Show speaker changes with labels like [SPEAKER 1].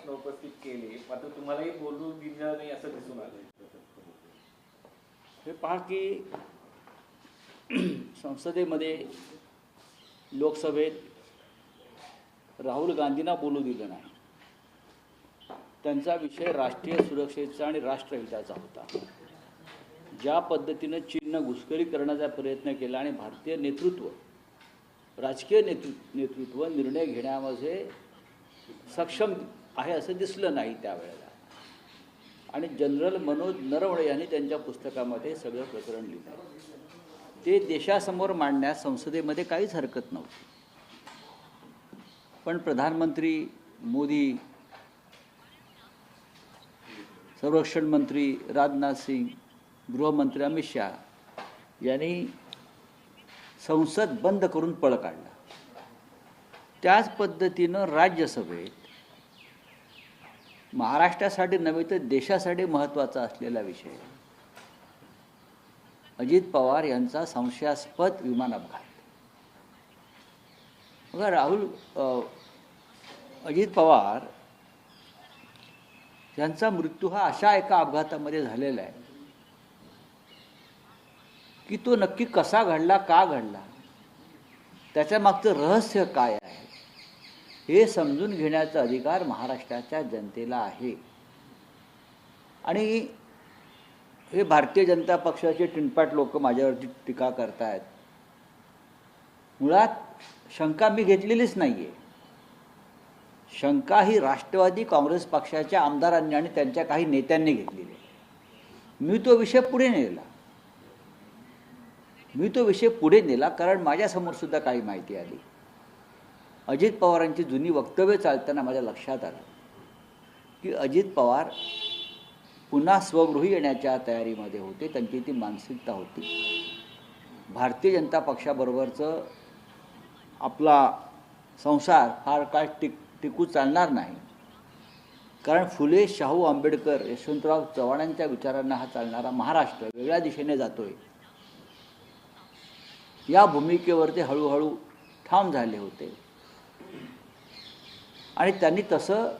[SPEAKER 1] प्रश्न उपस्थित केले मात्र तुम्हालाही बोलू दिलं नाही असं दिसून आलं
[SPEAKER 2] हे पहा की संसदेमध्ये लोकसभेत राहुल गांधींना बोलू दिलं नाही. त्यांचा विषय राष्ट्रीय सुरक्षेचा आणि राष्ट्रहिताचा होता. ज्या पद्धतीनं चीननं घुसखोरी करण्याचा प्रयत्न केला आणि भारतीय नेतृत्व राजकीय नेतृ नेतृत्व निर्णय घेण्यामध्ये सक्षम आहे असं दिसलं नाही त्यावेळेला. आणि जनरल मनोज नरवणे यांनी त्यांच्या पुस्तकामध्ये सगळं प्रकरण लिहिलं. ते देशासमोर मांडण्यास संसदेमध्ये काहीच हरकत नव्हती. पण प्रधानमंत्री मोदी संरक्षण मंत्री राजनाथ सिंग गृहमंत्री अमित शहा यांनी संसद बंद करून पळ काढला. त्याच पद्धतीनं राज्यसभेत महाराष्ट्रासाठी नव्हे तर देशासाठी महत्त्वाचा असलेला विषय. अजित पवार यांचा संशयास्पद विमान अपघात. बघा राहुल अजित पवार यांचा मृत्यू हा अशा एका अपघातामध्ये झालेला आहे की तो नक्की कसा घडला का घडला? त्याच्या मागचं रहस्य काय आहे? हे समजून घेण्याचा अधिकार महाराष्ट्राच्या जनतेला आहे. आणि हे भारतीय जनता पक्षाचे टिनपाट लोक माझ्यावरती टीका करतायत. मुळात शंका मी घेतलेलीच नाही आहे शंका ही राष्ट्रवादी काँग्रेस पक्षाच्या आमदारांनी आणि त्यांच्या काही नेत्यांनी घेतलेली आहे. मी तो विषय पुढे नेला. मी तो विषय पुढे नेला कारण माझ्यासमोर सुद्धा काही माहिती आली. अजित पवारांची जुनी वक्तव्य चालताना माझ्या लक्षात आलं की अजित पवार पुन्हा स्वगृही येण्याच्या तयारीमध्ये होते त्यांची ती मानसिकता होती. भारतीय जनता पक्षाबरोबरचं आपला संसार फार काळ टिक टिकू चालणार नाही. कारण फुले शाहू आंबेडकर यशवंतराव चव्हाणांच्या विचारांना हा चालणारा महाराष्ट्र वेगळ्या दिशेने जातोय. या भूमिकेवरती हळूहळू ठाम झाले होते. आणि त्यांनी तसं